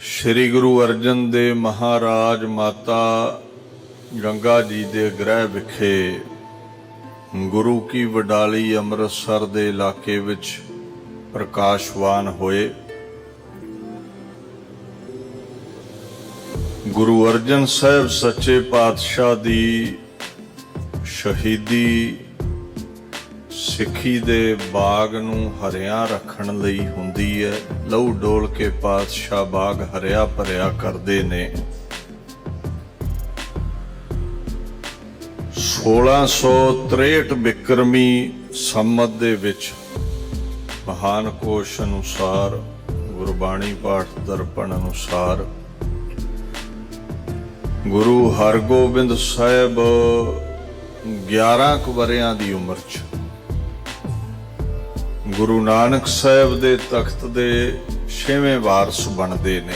ਸ੍ਰੀ ਗੁਰੂ ਅਰਜਨ ਦੇ ਮਹਾਰਾਜ ਮਾਤਾ ਗੰਗਾ ਜੀ ਦੇ ਗ੍ਰਹਿ ਵਿਖੇ ਗੁਰੂ ਕੀ ਵਡਾਲੀ ਅੰਮ੍ਰਿਤਸਰ ਦੇ ਇਲਾਕੇ ਵਿੱਚ ਪ੍ਰਕਾਸ਼ਵਾਨ ਹੋਏ। ਗੁਰੂ ਅਰਜਨ ਸਾਹਿਬ ਸੱਚੇ ਪਾਤਸ਼ਾਹ ਦੀ ਸ਼ਹੀਦੀ ਸਿੱਖੀ ਦੇ ਬਾਗ ਨੂੰ ਹਰਿਆ ਰੱਖਣ ਲਈ ਹੁੰਦੀ ਹੈ। ਲਹੂ ਡੋਲ ਕੇ ਪਾਤਸ਼ਾਹ ਬਾਗ ਹਰਿਆ ਭਰਿਆ ਕਰਦੇ ਨੇ। 1663 ਬਿਕਰਮੀ ਸੰਮਤ ਦੇ ਵਿੱਚ ਮਹਾਨ ਕੋਸ਼ ਅਨੁਸਾਰ, ਗੁਰਬਾਣੀ ਪਾਠ ਦਰਪਣ ਅਨੁਸਾਰ ਗੁਰੂ ਹਰਗੋਬਿੰਦ ਸਾਹਿਬ 11 ਕੁ ਵਰਿਆਂ ਦੀ ਉਮਰ 'ਚ ਗੁਰੂ ਨਾਨਕ ਸਾਹਿਬ ਦੇ ਤਖਤ ਦੇ ਛੇਵੇਂ ਵਾਰਸ ਬਣਦੇ ਨੇ।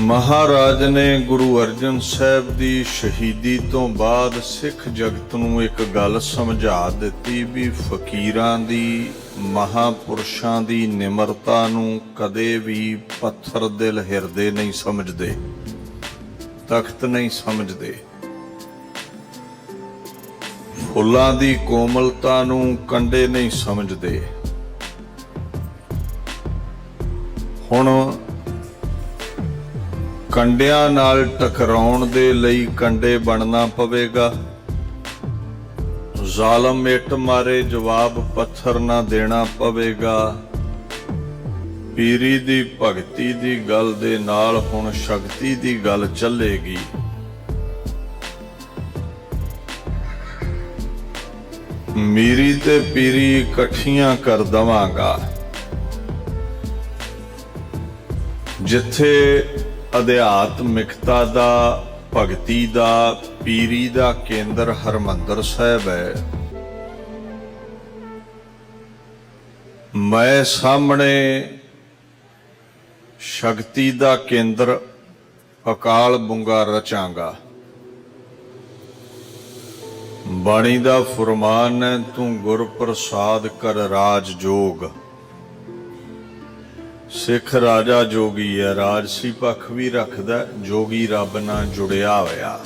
ਮਹਾਰਾਜ ਨੇ ਗੁਰੂ ਅਰਜਨ ਸਾਹਿਬ ਦੀ ਸ਼ਹੀਦੀ ਤੋਂ ਬਾਅਦ ਸਿੱਖ ਜਗਤ ਨੂੰ ਇੱਕ ਗੱਲ ਸਮਝਾ ਦਿੱਤੀ ਵੀ ਫਕੀਰਾਂ ਦੀ, ਮਹਾਪੁਰਸ਼ਾਂ ਦੀ ਨਿਮਰਤਾ ਨੂੰ ਕਦੇ ਵੀ ਪੱਥਰ ਦਿਲ ਹਿਰਦੇ ਨਹੀਂ ਸਮਝਦੇ, ਤਖਤ ਨਹੀਂ ਸਮਝਦੇ। ਫੁੱਲਾਂ ਦੀ ਕੋਮਲਤਾ ਨੂੰ ਕੰਡੇ ਨਹੀਂ ਸਮਝਦੇ। ਹੁਣ ਕੰਡਿਆਂ ਨਾਲ ਟਕਰਾਉਣ ਦੇ ਲਈ ਕੰਡੇ ਬਣਨਾ ਪਵੇਗਾ। ਜ਼ਾਲਮ ਇੱਟ ਮਾਰੇ ਜਵਾਬ ਪੱਥਰ ਨਾ ਦੇਣਾ ਪਵੇਗਾ। ਪੀਰੀ ਦੀ ਭਗਤੀ ਦੀ ਗੱਲ ਦੇ ਨਾਲ ਹੁਣ ਸ਼ਕਤੀ ਦੀ ਗੱਲ ਚੱਲੇਗੀ। ਮੀਰੀ ਤੇ ਪੀਰੀ ਇਕੱਠੀਆਂ ਕਰ ਦਵਾਂਗਾ। ਜਿੱਥੇ ਅਧਿਆਤਮਿਕਤਾ ਦਾ, ਭਗਤੀ ਦਾ, ਪੀਰੀ ਦਾ ਕੇਂਦਰ ਹਰਮੰਦਰ ਸਾਹਿਬ ਹੈ। ਮੈਂ ਸਾਹਮਣੇ ਸ਼ਕਤੀ ਦਾ ਕੇਂਦਰ ਅਕਾਲ ਬੁੰਗਾ ਰਚਾਂਗਾ। ਬਾਣੀ ਦਾ ਫਰਮਾਨ ਹੈ, ਤੂੰ ਗੁਰ ਪ੍ਰਸਾਦ ਕਰ ਰਾਜ ਜੋਗ। ਸਿੱਖ ਰਾਜਾ ਜੋਗੀ ਹੈ, ਰਾਜਸੀ ਪੱਖ ਵੀ ਰੱਖਦਾ ਜੋਗੀ ਰੱਬ ਨਾਲ ਜੁੜਿਆ ਹੋਇਆ।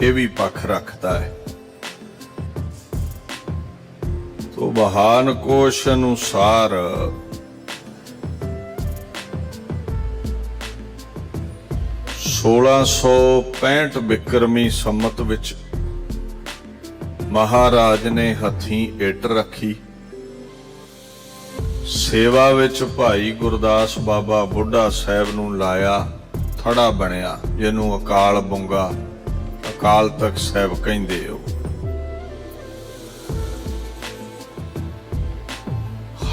ਇਹ ਵੀ ਪੱਖ ਰੱਖਦਾ ਹੈ। ਤੋ ਬਹਾਨ ਕੋਸ਼ ਅਨੁਸਾਰ ਸੋਲਾਂ ਸੌ 65 ਬਿਕਰਮੀ ਸੰਮਤ ਵਿੱਚ ਮਹਾਰਾਜ ਨੇ ਹੱਥੀਂ ਇੱਟ ਰੱਖੀ। ਸੇਵਾ ਵਿੱਚ ਭਾਈ ਗੁਰਦਾਸ ਬਾਬਾ ਬੁੱਢਾ ਸਾਹਿਬ ਨੂੰ ਲਾਇਆ, ਥੜਾ ਬਣਿਆ, ਜਿਹਨੂੰ ਅਕਾਲ ਬੁੰਗਾ, ਅਕਾਲ ਤਖਤ ਸਾਹਿਬ ਕਹਿੰਦੇ ਹੋ।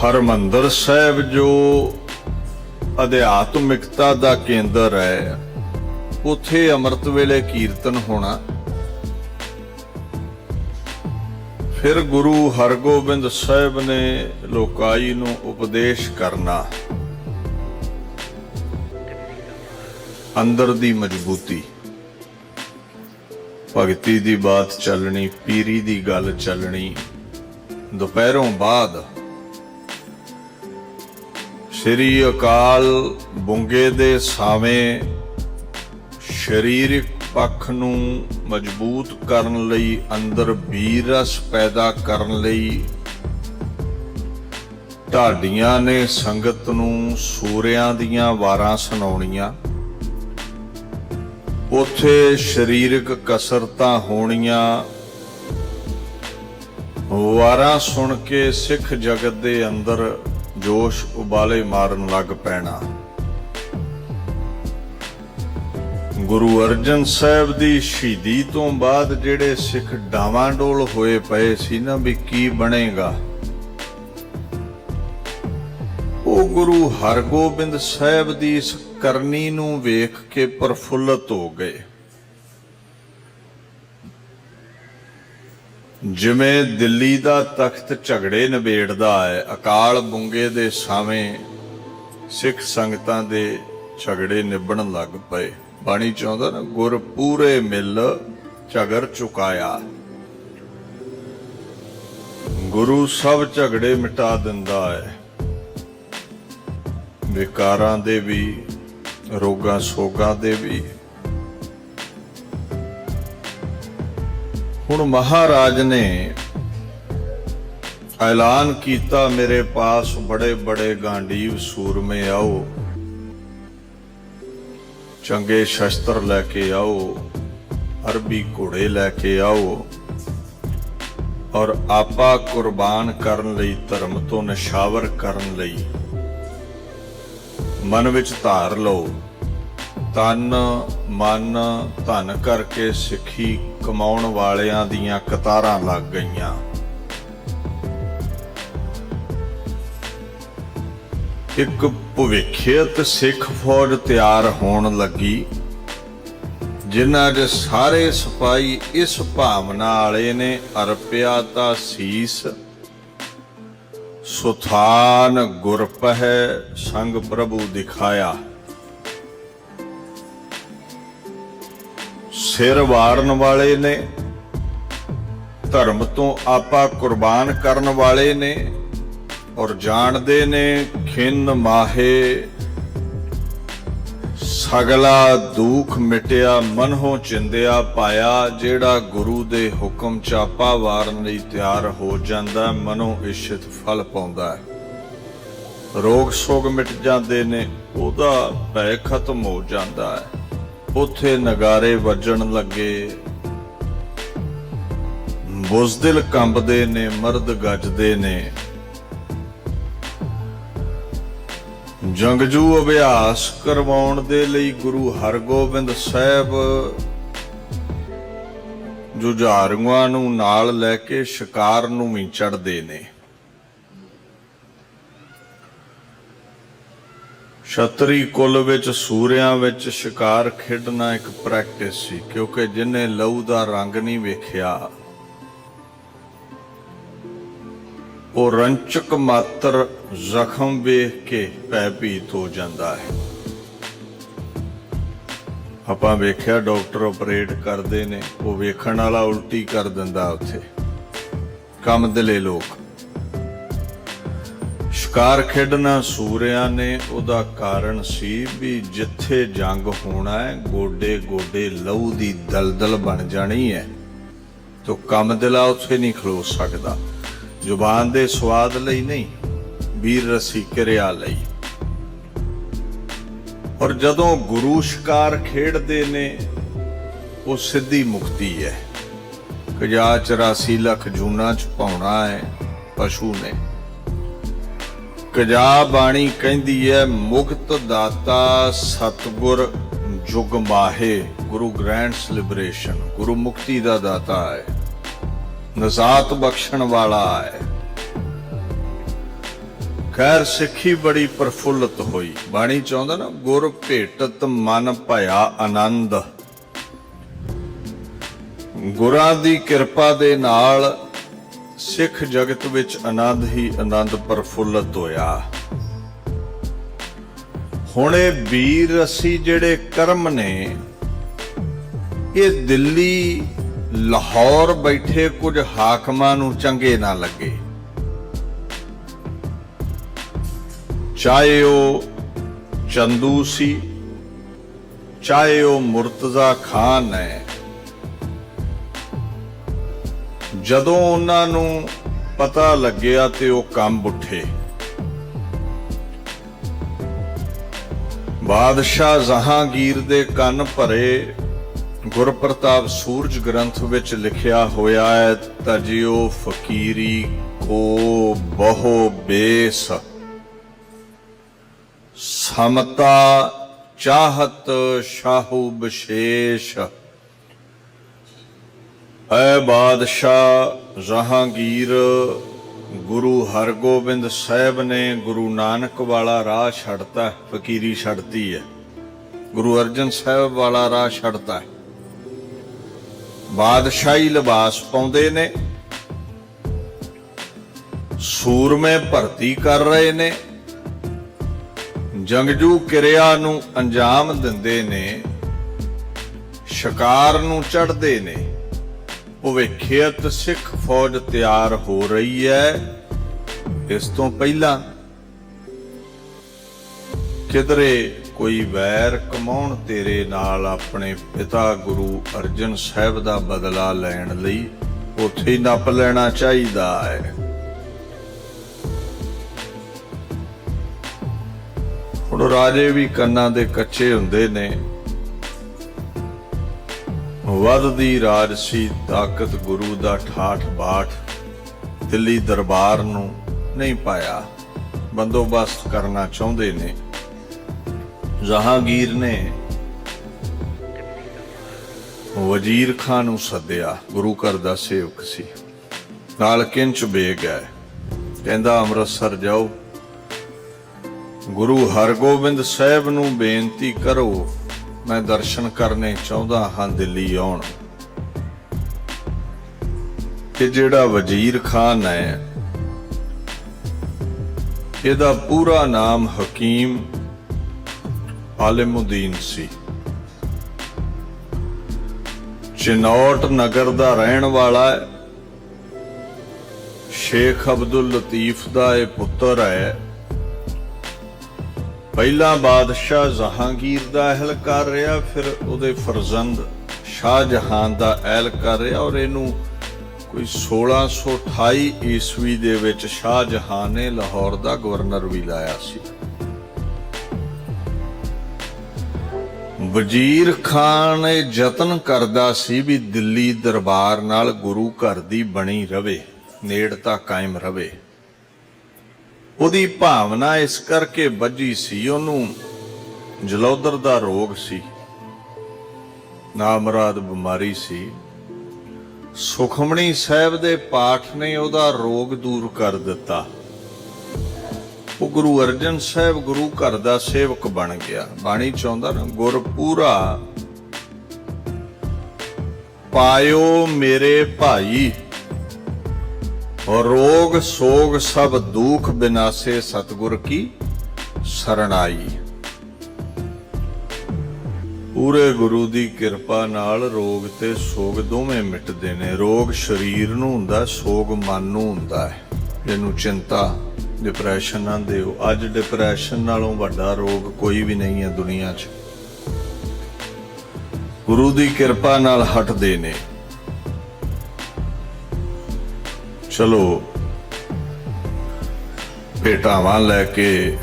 ਹਰਮੰਦਰ ਸਾਹਿਬ ਜੋ ਅਧਿਆਤਮਿਕਤਾ ਦਾ ਕੇਂਦਰ ਹੈ, ਉਥੇ ਅੰਮ੍ਰਿਤ ਵੇਲੇ ਕੀਰਤਨ ਹੋਣਾ ਫਿਰ ਗੁਰੂ ਹਰਗੋਬਿੰਦ ਸਾਹਿਬ ਨੇ ਲੋਕਾਈ ਨੂੰ ਉਪਦੇਸ਼ ਕਰਨਾ ਅੰਦਰ ਦੀ ਮਜ਼ਬੂਤੀ। ਭਗਤੀ ਦੀ ਬਾਤ ਚੱਲਣੀ, ਪੀਰੀ ਦੀ ਗੱਲ ਚੱਲਣੀ, ਦੁਪਹਿਰੋਂ ਬਾਅਦ ਸ੍ਰੀ ਅਕਾਲ ਬੁੰਗੇ ਦੇ ਸਾਵੇਂ ਸਰੀਰਕ ਪੱਖ ਨੂੰ ਮਜ਼ਬੂਤ ਕਰਨ ਲਈ ਅੰਦਰ ਵੀਰ ਰਸ ਪੈਦਾ ਕਰਨ ਲਈ ਢਾਡੀਆਂ ਨੇ ਸੰਗਤ ਨੂੰ ਸੂਰਿਆਂ ਦੀਆਂ ਵਾਰਾਂ ਸੁਣਾਉਣੀਆਂ। ਉਥੇ ਸਰੀਰਕ ਕਸਰਤਾਂ ਹੋਣੀਆਂ। ਵਾਰਾਂ ਸੁਣ ਕੇ ਸਿੱਖ ਜਗਤ ਦੇ ਅੰਦਰ ਜੋਸ਼ ਉਬਾਲੇ ਮਾਰਨ ਲੱਗ ਪੈਣਾ। ਗੁਰੂ ਅਰਜਨ ਸਾਹਿਬ ਦੀ ਸ਼ਹੀਦੀ ਤੋਂ ਬਾਅਦ ਜਿਹੜੇ ਸਿੱਖ ਡਾਵਾਂਡੋਲ ਹੋਏ ਪਏ ਸੀ ਨਾ ਵੀ ਕੀ ਬਣੇਗਾ? ਉਹ ਗੁਰੂ ਹਰਗੋਬਿੰਦ ਸਾਹਿਬ ਦੀ ਇਸ ਕਰਨੀ ਨੂੰ ਵੇਖ ਕੇ ਪ੍ਰਫੁੱਲਤ ਹੋ ਗਏ। ਜਿਵੇਂ ਦਿੱਲੀ ਦਾ ਤਖਤ ਝਗੜੇ ਨਿਬੇੜਦਾ ਹੈ, ਅਕਾਲ ਬੁੰਗੇ ਦੇ ਸਾਵੇਂ ਸਿੱਖ ਸੰਗਤਾਂ ਦੇ ਝਗੜੇ ਨਿਭਣ ਲੱਗ ਪਏ। ਬਾਣੀ ਚਾਹੁੰਦਾ ਨਾ, ਗੁਰ ਪੂਰੇ ਮਿਲ ਝਗਰ ਚੁਕਾਇਆ। ਗੁਰੂ ਸਭ ਝਗੜੇ ਮਿਟਾ ਦਿੰਦਾ ਹੈ। ਵਿਕਾਰਾਂ ਦੇ ਵੀ, ਰੋਗਾਂ ਸੋਗਾਂ ਦੇ ਵੀ। ਹੁਣ ਮਹਾਰਾਜ ਨੇ ਐਲਾਨ ਕੀਤਾ, ਮੇਰੇ ਪਾਸ ਬੜੇ ਬੜੇ ਗਾਂਡੀਵ ਸੂਰਮੇ ਆਓ। ਚੰਗੇ ਸ਼ਸਤਰ ਲੈ ਕੇ ਆਓ, ਅਰਬੀ ਘੋੜੇ ਲੈ ਕੇ ਆਓ, ਔਰ ਆਪਾ ਕੁਰਬਾਨ ਕਰਨ ਲਈ, ਧਰਮ ਤੋਂ ਨਿਸ਼ਾਵਰ ਕਰਨ ਲਈ ਮਨ ਵਿੱਚ ਧਾਰ ਲਓ। ਤਨ, ਮਨ, ਧਨ ਕਰਕੇ ਸਿੱਖੀ ਕਮਾਉਣ ਵਾਲਿਆਂ ਦੀਆਂ ਕਤਾਰਾਂ ਲੱਗ ਗਈਆਂ। ਇੱਕ ਭਵਿੱਖਿਅਤ ਸਿੱਖ ਫੌਜ ਤਿਆਰ ਹੋਣ ਲੱਗੀ, ਜਿਨ੍ਹਾਂ ਦੇ ਸਾਰੇ ਸਿਪਾਹੀ ਇਸ ਭਾਵਨਾ ਵਾਲੇ ਨੇ ਅਰਪਿਆ ਤਾਂ ਸੀਸ, ਸੁਥਾਨ ਗੁਰਪਹਿ ਸੰਗ ਪ੍ਰਭੂ ਦਿਖਾਇਆ। ਸਿਰ ਵਾਰਨ ਵਾਲੇ ਨੇ, ਧਰਮ ਤੋਂ ਆਪਾ ਕੁਰਬਾਨ ਕਰਨ ਵਾਲੇ ਨੇ ਔਰ ਜਾਣਦੇ ਨੇ ਖਿੰਨ ਮਾਹੇ, ਸਗਲਾ ਦੁੱਖ ਮਿਟਿਆ ਮਨੋਂ ਚਿੰਦਿਆ ਪਾਇਆ, ਜਿਹੜਾ ਗੁਰੂ ਦੇ ਹੁਕਮ ਚ ਵਾਰਨ ਲਈ ਤਿਆਰ ਹੋ ਜਾਂਦਾ, ਮਨੋਂ ਇਸ਼ਿਤ ਫਲ ਪਾਉਂਦਾ ਹੈ। ਰੋਗ ਸੋਗ ਮਿਟ ਜਾਂਦੇ ਨੇ, ਉਹਦਾ ਭੈ ਖਤਮ ਹੋ ਜਾਂਦਾ ਹੈ। ਉਥੇ ਨਗਾਰੇ ਵੱਜਣ ਲੱਗੇ ਬੁਜ਼ਦਿਲ ਕੰਬਦੇ ਨੇ, ਮਰਦ ਗੱਜਦੇ ਨੇ। ਜੰਗਜੂ ਅਭਿਆਸ ਕਰਵਾਉਣ ਦੇ ਲਈ ਗੁਰੂ ਹਰਗੋਬਿੰਦ ਸਾਹਿਬ ਜੁਝਾਰੂਆਂ ਨੂੰ ਨਾਲ ਲੈ ਕੇ ਸ਼ਿਕਾਰ ਨੂੰ ਵੀ ਚੜਦੇ ਨੇ। ਛਤਰੀ ਕੁੱਲ ਵਿੱਚ ਸੂਰਿਆਂ ਵਿੱਚ ਸ਼ਿਕਾਰ ਖੇਡਣਾ ਇੱਕ ਪ੍ਰੈਕਟਿਸ ਸੀ, ਕਿਉਂਕਿ ਜਿਨੇ ਲਹੂ ਦਾ ਰੰਗ ਨਹੀਂ ਵੇਖਿਆ ਉਹ ਰੰਚਕ ਮਾਤਰ ਜ਼ਖਮ ਵੇਖ ਕੇ ਭੈਭੀਤ ਹੋ ਜਾਂਦਾ ਹੈ। ਆਪਾਂ ਵੇਖਿਆ ਡਾਕਟਰ ਆਪਰੇਟ ਕਰਦੇ ਨੇ, ਉਹ ਵੇਖਣ ਵਾਲਾ ਉਲਟੀ ਕਰ ਦਿੰਦਾ ਉੱਥੇ। ਕੰਮ ਦਿਲੇ ਲੋਕ। ਸ਼ਿਕਾਰ ਖੇਡਣਾ ਸੂਰਿਆਂ ਨੇ, ਉਹਦਾ ਕਾਰਨ ਸੀ ਵੀ ਜਿੱਥੇ ਜੰਗ ਹੋਣਾ ਹੈ ਗੋਡੇ ਗੋਡੇ ਲਹੂ ਦੀ ਦਲਦਲ ਬਣ ਜਾਣੀ ਹੈ। ਤੋ ਕੰਮ ਦਿਲਾ ਉੱਥੇ ਨਹੀਂ ਖਲੋ ਸਕਦਾ। ਜ਼ੁਬਾਨ ਦੇ ਸਵਾਦ ਲਈ ਨਹੀਂ, ਵੀਰ ਰਸੀ ਕਿਰਿਆ ਲਈ। ਔਰ ਜਦੋਂ ਗੁਰੂ ਸ਼ਿਕਾਰ ਖੇਡਦੇ ਨੇ, ਉਹ ਸਿੱਧੀ ਮੁਕਤੀ ਹੈ। ਕਜਾ 84 ਲੱਖ ਜੂਨਾ ਚ ਪਾਉਣਾ ਹੈ ਪਸ਼ੂ ਨੇ। ਕਜਾ ਬਾਣੀ ਕਹਿੰਦੀ ਹੈ, ਮੁਕਤ ਦਾਤਾ ਸਤਗੁਰ ਜੁਗ ਮਾਹੇ। ਗੁਰੂ ਗ੍ਰੈਂਡਸ ਲਿਬਰੇਸ਼ਨ ਗੁਰੂ ਮੁਕਤੀ ਦਾ ਦਾਤਾ ਹੈ। ਨਜ਼ਾਤ ਬਖਸ਼ਣ ਵਾਲਾ ਹੈ। ਖੈਰ, ਸਿੱਖੀ ਬੜੀ ਪ੍ਰਫੁੱਲਤ ਹੋਈ। ਬਾਣੀ ਚਾਹੁੰਦਾ ਨਾ, ਗੁਰ ਭੇਟਤ ਮਨ ਭਇਆ ਆਨੰਦ। ਗੁਰਾਂ ਦੀ ਕਿਰਪਾ ਦੇ ਨਾਲ ਸਿੱਖ ਜਗਤ ਵਿੱਚ ਆਨੰਦ ਹੀ ਆਨੰਦ ਪ੍ਰਫੁੱਲਤ ਹੋਇਆ। ਹੁਣ ਇਹ ਵੀਰ ਅਸੀਂ ਜਿਹੜੇ ਕਰਮ ਨੇ, ਇਹ ਦਿੱਲੀ ਲਾਹੌਰ ਬੈਠੇ ਕੁਝ ਹਾਕਮਾਂ ਨੂੰ ਚੰਗੇ ਨਾ ਲੱਗੇ। ਚਾਹੇ ਉਹ ਚੰਦੂ ਸੀ, ਚਾਹੇ ਉਹ ਮੁਰਤਜ਼ਾ ਖਾਨ ਹੈ। ਜਦੋਂ ਉਹਨਾਂ ਨੂੰ ਪਤਾ ਲੱਗਿਆ ਤੇ ਉਹ ਕੰਮ ਉੱਠੇ। ਬਾਦਸ਼ਾਹ ਜਹਾਂਗੀਰ ਦੇ ਕੰਨ ਭਰੇ ਗੁਰਪ੍ਰਤਾਪ ਸੂਰਜ ਗ੍ਰੰਥ ਵਿੱਚ ਲਿਖਿਆ ਹੋਇਆ ਹੈ, ਤਜਿਓ ਫਕੀਰੀ ਕੋ ਬਹੁ ਬੇਸ। ਸਮਤਾ ਚਾਹਤ ਸ਼ਾਹੂ ਵਿਸ਼ੇਸ਼। ਐ ਬਾਦਸ਼ਾਹ ਜਹਾਂਗੀਰ, ਗੁਰੂ ਹਰਗੋਬਿੰਦ ਸਾਹਿਬ ਨੇ ਗੁਰੂ ਨਾਨਕ ਵਾਲਾ ਰਾਹ ਛੱਡਤਾ, ਫਕੀਰੀ ਛੱਡਤੀ ਹੈ। ਗੁਰੂ ਅਰਜਨ ਸਾਹਿਬ ਵਾਲਾ ਰਾਹ ਛੱਡਤਾ ਹੈ। ਬਾਦਸ਼ਾਹੀ ਲਿਬਾਸ ਪਾਉਂਦੇ ਨੇ। ਸੂਰਮੇ ਭਰਤੀ ਕਰ ਰਹੇ ਨੇ। ਜੰਗਜੂ ਕਿਰਿਆ ਨੂੰ ਅੰਜਾਮ ਦਿੰਦੇ ਨੇ। ਸ਼ਿਕਾਰ ਨੂੰ ਚੜਦੇ ਨੇ। ਭਵਿੱਖਿਅਤ ਸਿੱਖ ਫੌਜ ਤਿਆਰ ਹੋ ਰਹੀ ਹੈ। ਇਸ ਤੋਂ ਪਹਿਲਾਂ ਕਿਧਰੇ ਕੋਈ ਵੈਰ ਕਮਾਉਣ ਤੇਰੇ ਨਾਲ ਆਪਣੇ ਪਿਤਾ ਗੁਰੂ ਅਰਜਨ ਸਾਹਿਬ ਦਾ ਬਦਲਾ ਲੈਣ ਲਈ ਉੱਥੇ ਨੱਪ ਲੈਣਾ ਚਾਹੀਦਾ ਹੈ। ਹੁਣ ਰਾਜੇ ਵੀ ਕੰਨਾਂ ਦੇ ਕੱਚੇ ਹੁੰਦੇ ਨੇ। ਵੱਧਦੀ ਰਾਜਸੀ ਤਾਕਤ ਗੁਰੂ ਦਾ ਠਾਠ ਬਾਠ ਦਿੱਲੀ ਦਰਬਾਰ ਨੂੰ ਨਹੀਂ ਪਾਇਆ। ਬੰਦੋਬਸਤ ਕਰਨਾ ਚਾਹੁੰਦੇ ਨੇ। ਜਹਾਂਗੀਰ ਨੇ ਵਜ਼ੀਰ ਖਾਨ ਨੂੰ ਸੱਦਿਆ, ਗੁਰੂ ਘਰ ਦਾ ਸੇਵਕ ਸੀ। ਨਾਲ ਕਿੰਚ ਬੇਗ ਹੈ ਕਹਿੰਦਾ, ਅੰਮ੍ਰਿਤਸਰ ਜਾਓ। ਗੁਰੂ ਹਰਗੋਬਿੰਦ ਸਾਹਿਬ ਨੂੰ ਬੇਨਤੀ ਕਰੋ, ਮੈਂ ਦਰਸ਼ਨ ਕਰਨੇ ਚਾਹੁੰਦਾ ਹਾਂ, ਦਿੱਲੀ ਆਉਣ। ਕਿ ਜਿਹੜਾ ਵਜ਼ੀਰ ਖਾਨ ਹੈ, ਇਹਦਾ ਪੂਰਾ ਨਾਮ ਹਕੀਮ ਆਲਿਮੁਦੀਨ ਸੀ। ਚਨੌਟ ਨਗਰ ਦਾ ਰਹਿਣ ਵਾਲਾ ਸ਼ੇਖ ਅਬਦੁਲ ਲਤੀਫ ਦਾ ਇਹ ਪੁੱਤਰ ਹੈ। ਪਹਿਲਾ ਬਾਦਸ਼ਾਹ ਜਹਾਂਗੀਰ ਦਾ ਅਹਿਲ ਕਰ ਰਿਹਾ, ਫਿਰ ਉਹਦੇ ਫਰਜ਼ੰਦ ਸ਼ਾਹਜਹਾਨ ਦਾ ਅਹਿਲ ਕਰ ਰਿਹਾ ਔਰ ਇਹਨੂੰ ਕੋਈ 1628 ਈਸਵੀ ਦੇ ਵਿੱਚ ਸ਼ਾਹ ਸ਼ਾਹਜਹਾਨ ਨੇ ਲਾਹੌਰ ਦਾ ਗਵਰਨਰ ਵੀ ਲਾਇਆ ਸੀ। ਵਜ਼ੀਰ ਖਾਨ ਇਹ ਯਤਨ ਕਰਦਾ ਸੀ ਵੀ ਦਿੱਲੀ ਦਰਬਾਰ ਨਾਲ ਗੁਰੂ ਘਰ ਦੀ ਬਣੀ ਰਵੇ ਨੇੜਤਾ ਕਾਇਮ ਰਵੇ। ਉਹਦੀ ਭਾਵਨਾ ਇਸ ਕਰਕੇ ਵੱਜੀ ਸੀ, ਉਹਨੂੰ ਜਲੌਦਰ ਦਾ ਰੋਗ ਸੀ, ਨਾਮਰਾਦ ਬਿਮਾਰੀ ਸੀ। ਸੁਖਮਣੀ ਸਾਹਿਬ ਦੇ ਪਾਠ ਨੇ ਉਹਦਾ ਰੋਗ ਦੂਰ ਕਰ ਦਿੱਤਾ। ਉਹ ਗੁਰੂ ਅਰਜਨ ਸਾਹਿਬ ਗੁਰੂ ਘਰ ਦਾ ਸੇਵਕ ਬਣ ਗਿਆ। ਬਾਣੀ ਚਾਹੁੰਦਾ ਨਾ, ਗੁਰ ਪੂਰਾ ਪਾਇਓ ਮੇਰੇ ਭਾਈ, ਰੋਗ ਸੋਗ ਸਭ ਦੁਖ ਬਿਨਾਸੇ ਸਤਗੁਰ ਕੀ ਸਰਣਾਈ। ਪੂਰੇ ਗੁਰੂ ਦੀ ਕਿਰਪਾ ਨਾਲ ਰੋਗ ਤੇ ਸੋਗ ਦੋਵੇਂ ਮਿਟਦੇ ਨੇ। ਰੋਗ ਸਰੀਰ ਨੂੰ ਹੁੰਦਾ, ਸੋਗ ਮਨ ਨੂੰ ਹੁੰਦਾ ਹੈ। ਜਿਹਨੂੰ ਚਿੰਤਾ ਡਿਪਰੈਸ਼ਨ ਆਂਦੇ ਹੋ। ਅੱਜ ਡਿਪਰੈਸ਼ਨ ਨਾਲੋਂ ਵੱਡਾ ਰੋਗ ਕੋਈ ਵੀ ਨਹੀਂ ਹੈ ਦੁਨੀਆ 'ਚ। ਗੁਰੂ ਦੀ ਕਿਰਪਾ ਨਾਲ ਹਟਦੇ ਨੇ। ਚਲੋ, ਭੇਟਾਵਾਂ ਲੈ ਕੇ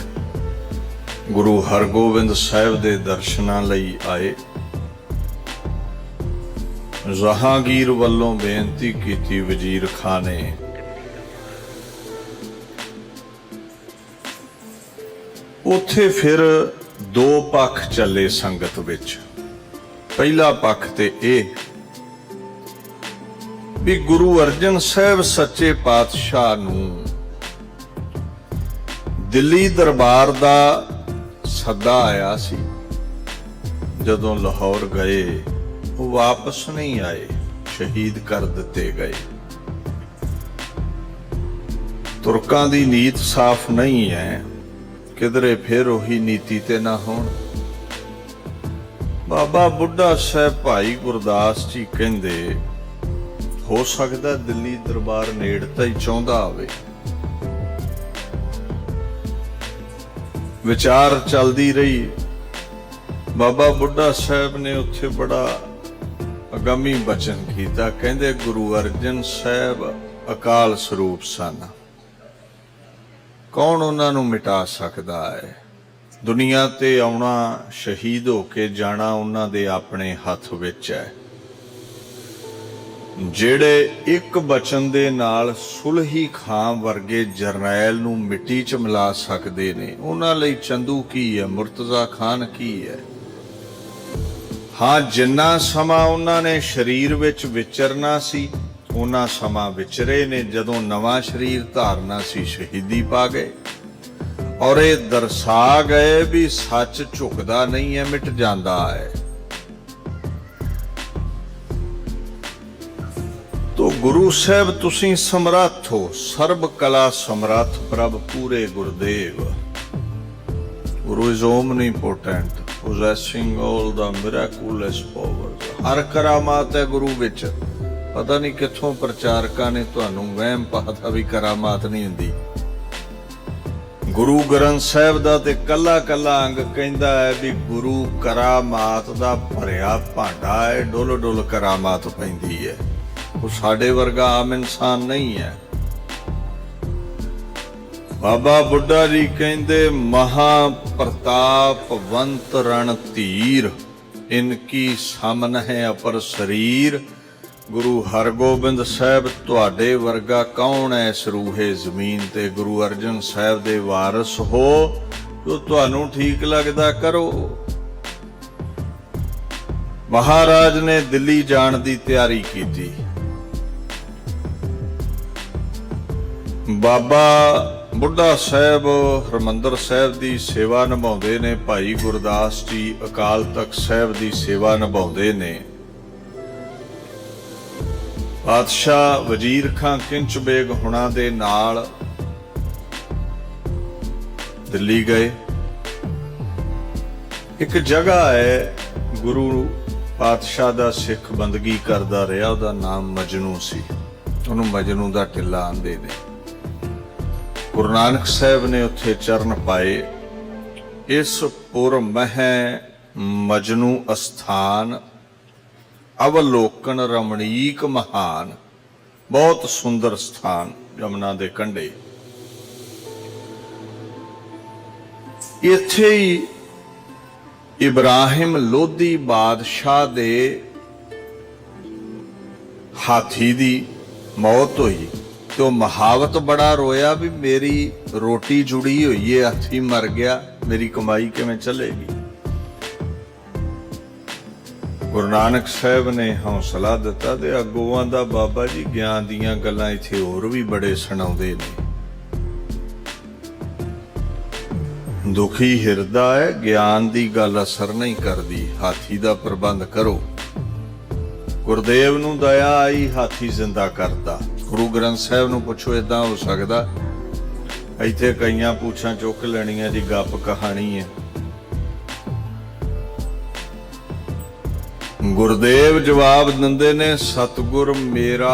ਗੁਰੂ ਹਰਗੋਬਿੰਦ ਸਾਹਿਬ ਦੇ ਦਰਸ਼ਨਾਂ ਲਈ ਆਏ। ਜਹਾਂਗੀਰ ਵੱਲੋਂ ਬੇਨਤੀ ਕੀਤੀ ਵਜ਼ੀਰ ਖਾਨ ਨੇ ਉੱਥੇ ਫਿਰ ਦੋ ਪੱਖ ਚੱਲੇ ਸੰਗਤ ਵਿੱਚ। ਪਹਿਲਾ ਪੱਖ ਤੇ ਇਹ ਵੀ ਗੁਰੂ ਅਰਜਨ ਸਾਹਿਬ ਸੱਚੇ ਪਾਤਸ਼ਾਹ ਨੂੰ ਦਿੱਲੀ ਦਰਬਾਰ ਦਾ ਸੱਦਾ ਆਇਆ ਸੀ। ਜਦੋਂ ਲਾਹੌਰ ਗਏ, ਉਹ ਵਾਪਸ ਨਹੀਂ ਆਏ, ਸ਼ਹੀਦ ਕਰ ਦਿੱਤੇ ਗਏ। ਤੁਰਕਾਂ ਦੀ ਨੀਤ ਸਾਫ਼ ਨਹੀਂ ਹੈ। ਕਿਧਰੇ ਫਿਰ ਉਹੀ ਨੀਤੀ ਤੇ ਨਾ ਹੋਣ। ਬਾਬਾ ਬੁੱਢਾ ਸਾਹਿਬ ਭਾਈ ਗੁਰਦਾਸ ਜੀ ਕਹਿੰਦੇ, ਹੋ ਸਕਦਾ ਦਿੱਲੀ ਦਰਬਾਰ ਨੇੜਤਾ ਹੀ ਚਾਹੁੰਦਾ ਹੋਵੇ ਵਿਚਾਰ ਚੱਲਦੀ ਰਹੀ। ਬਾਬਾ ਬੁੱਢਾ ਸਾਹਿਬ ਨੇ ਉੱਥੇ ਬੜਾ ਅਗੰਮੀ ਬਚਨ ਕੀਤਾ। ਕਹਿੰਦੇ ਗੁਰੂ ਅਰਜਨ ਸਾਹਿਬ ਅਕਾਲ ਸਰੂਪ ਸਨ। ਕੌਣ ਉਹਨਾਂ ਨੂੰ ਮਿਟਾ ਸਕਦਾ ਹੈ? ਦੁਨੀਆ ਤੇ ਆਉਣਾ, ਸ਼ਹੀਦ ਹੋ ਕੇ ਜਾਣਾ ਉਹਨਾਂ ਦੇ ਆਪਣੇ ਹੱਥ ਵਿੱਚ ਹੈ। ਜਿਹੜੇ ਇੱਕ ਬਚਨ ਦੇ ਨਾਲ ਸੁਲਹੀ ਖਾਂ ਵਰਗੇ ਜਰਨੈਲ ਨੂੰ ਮਿੱਟੀ 'ਚ ਮਿਲਾ ਸਕਦੇ ਨੇ, ਉਹਨਾਂ ਲਈ ਚੰਦੂ ਕੀ ਹੈ? ਮੁਰਤਜ਼ਾ ਖਾਨ ਕੀ ਹੈ? ਹਾਂ, ਜਿੰਨਾ ਸਮਾਂ ਉਹਨਾਂ ਨੇ ਸਰੀਰ ਵਿੱਚ ਵਿਚਰਨਾ ਸੀ ਉਹਨਾਂ ਸਮਾਂ ਵਿਚਰੇ ਨੇ ਜਦੋਂ ਨਵਾਂ ਸਰੀਰ ਧਾਰਨਾ ਸੀ ਸ਼ਹੀਦੀ ਪਾ ਗਏ। ਔਰ ਇਹ ਦਰਸਾ ਗਏ ਵੀ ਸੱਚ ਝੁਕਦਾ ਨਹੀਂ ਹੈ, ਮਿਟ ਜਾਂਦਾ ਹੈ। ਤੋ ਗੁਰੂ ਸਾਹਿਬ, ਤੁਸੀਂ ਸਮਰੱਥ ਹੋ। ਸਰਬ ਕਲਾ ਸਮਰੱਥ ਪ੍ਰਭ ਪੂਰੇ Gurdev. Guru is omnipotent, possessing all the miraculous powers ਹਰ ਕਰਾਮਾਤ ਹੈ ਗੁਰੂ ਵਿੱਚ। ਪਤਾ ਨਹੀਂ ਕਿੱਥੋਂ ਪ੍ਰਚਾਰਕਾਂ ਨੇ ਤੁਹਾਨੂੰ ਵਹਿਮ ਪਾਤਾ ਵੀ ਕਰਾਮਾਤ ਨਹੀਂ ਹੁੰਦੀ ਗੁਰੂ ਗ੍ਰੰਥ ਸਾਹਿਬ ਦਾ ਤੇ ਕੱਲਾ ਕੱਲਾ ਅੰਗ ਕਹਿੰਦਾ ਹੈ ਵੀ ਗੁਰੂ ਕਰਾਮਾਤ ਦਾ ਭਰਿਆ ਭਾਂਡਾ ਹੈ ਡੁੱਲ ਡੁੱਲ ਕਰਾਮਾਤ ਪੈਂਦੀ ਹੈ। ਉਹ ਸਾਡੇ ਵਰਗਾ ਆਮ ਇਨਸਾਨ ਨਹੀਂ ਹੈ। ਬਾਬਾ ਬੁੱਢਾ ਜੀ ਕਹਿੰਦੇ ਮਹਾ ਪ੍ਰਤਾਪਵੰਤ ਰਣ ਧੀਰ ਇਨਕੀ ਸਮਨ ਹੈ ਅਪਰ ਸਰੀਰ ਗੁਰੂ ਹਰਗੋਬਿੰਦ ਸਾਹਿਬ, ਤੁਹਾਡੇ ਵਰਗਾ ਕੌਣ ਹੈ ਸਰੂਹੇ ਜ਼ਮੀਨ ਤੇ? ਗੁਰੂ ਅਰਜਨ ਸਾਹਿਬ ਦੇ ਵਾਰਿਸ ਹੋ, ਜੋ ਤੁਹਾਨੂੰ ਠੀਕ ਲੱਗਦਾ ਕਰੋ। ਮਹਾਰਾਜ ਨੇ ਦਿੱਲੀ ਜਾਣ ਦੀ ਤਿਆਰੀ ਕੀਤੀ। ਬਾਬਾ ਬੁੱਢਾ ਸਾਹਿਬ, ਹਰਮੰਦਰ ਸਾਹਿਬ ਦੀ ਸੇਵਾ ਨਿਭਾਉਂਦੇ ਨੇ। ਭਾਈ ਗੁਰਦਾਸ ਜੀ ਅਕਾਲ ਤਖਤ ਸਾਹਿਬ ਦੀ ਸੇਵਾ ਨਿਭਾਉਂਦੇ ਨੇ। ਪਾਤਸ਼ਾਹ ਵਜ਼ੀਰ ਖਾਂ ਕਿੰਚ ਬੇਗ ਹੁਣਾਂ ਦੇ ਨਾਲ ਦਿੱਲੀ ਗਏ। ਇੱਕ ਜਗ੍ਹਾ ਹੈ ਗੁਰੂ ਪਾਤਸ਼ਾਹ ਦਾ ਸਿੱਖ ਬੰਦਗੀ ਕਰਦਾ ਰਿਹਾ, ਉਹਦਾ ਨਾਮ ਮਜਨੂ ਸੀ। ਉਹਨੂੰ ਮਜਨੂ ਦਾ ਟਿੱਲਾ ਆਂਦੇ ਨੇ। ਗੁਰੂ ਨਾਨਕ ਸਾਹਿਬ ਨੇ ਉੱਥੇ ਚਰਨ ਪਾਏ। ਇਸ ਪੁਰ ਮਹਿ ਮਜਨੂ ਅਸਥਾਨ ਅਵਲੋਕਨ ਰਮਣੀਕ ਮਹਾਨ, ਬਹੁਤ ਸੁੰਦਰ ਸਥਾਨ ਜਮਨਾ ਦੇ ਕੰਢੇ। ਇੱਥੇ ਹੀ ਇਬਰਾਹਿਮ ਲੋਧੀ ਬਾਦਸ਼ਾਹ ਦੇ ਹਾਥੀ ਦੀ ਮੌਤ ਹੋਈ ਤੇ ਉਹ ਮਹਾਵਤ ਬੜਾ ਰੋਇਆ ਵੀ ਮੇਰੀ ਰੋਟੀ ਜੁੜੀ ਹੋਈ ਏ, ਹਾਥੀ ਮਰ ਗਿਆ, ਮੇਰੀ ਕਮਾਈ ਕਿਵੇਂ ਚੱਲੇਗੀ? ਗੁਰੂ ਨਾਨਕ ਸਾਹਿਬ ਨੇ ਹੌਸਲਾ ਦਿੱਤਾ ਤੇ ਅੱਗੋਂ ਦਾ ਬਾਬਾ ਜੀ ਗਿਆਨ ਦੀਆਂ ਗੱਲਾਂ ਇੱਥੇ ਹੋਰ ਵੀ ਬੜੇ ਸੁਣਾਉਂਦੇ ਨੇ। ਦੁਖੀ ਹਿਰਦਾ ਹੈ, ਗਿਆਨ ਦੀ ਗੱਲ ਅਸਰ ਨਹੀਂ ਕਰਦੀ, ਹਾਥੀ ਦਾ ਪ੍ਰਬੰਧ ਕਰੋ। ਗੁਰਦੇਵ ਨੂੰ ਦਇਆ ਆਈ, ਹਾਥੀ ਜ਼ਿੰਦਾ ਕਰਤਾ ਗੁਰੂ ਗ੍ਰੰਥ ਸਾਹਿਬ ਨੂੰ ਪੁੱਛੋ ਇਦਾਂ ਹੋ ਸਕਦਾ? ਇੱਥੇ ਕਈਆਂ ਪੁੱਛਾਂ ਚੁੱਕ ਲੈਣੀਆਂ ਦੀ ਗੱਪ ਕਹਾਣੀ ਹੈ। ਗੁਰਦੇਵ ਜਵਾਬ ਦਿੰਦੇ ਨੇ ਸਤਿਗੁਰ ਮੇਰਾ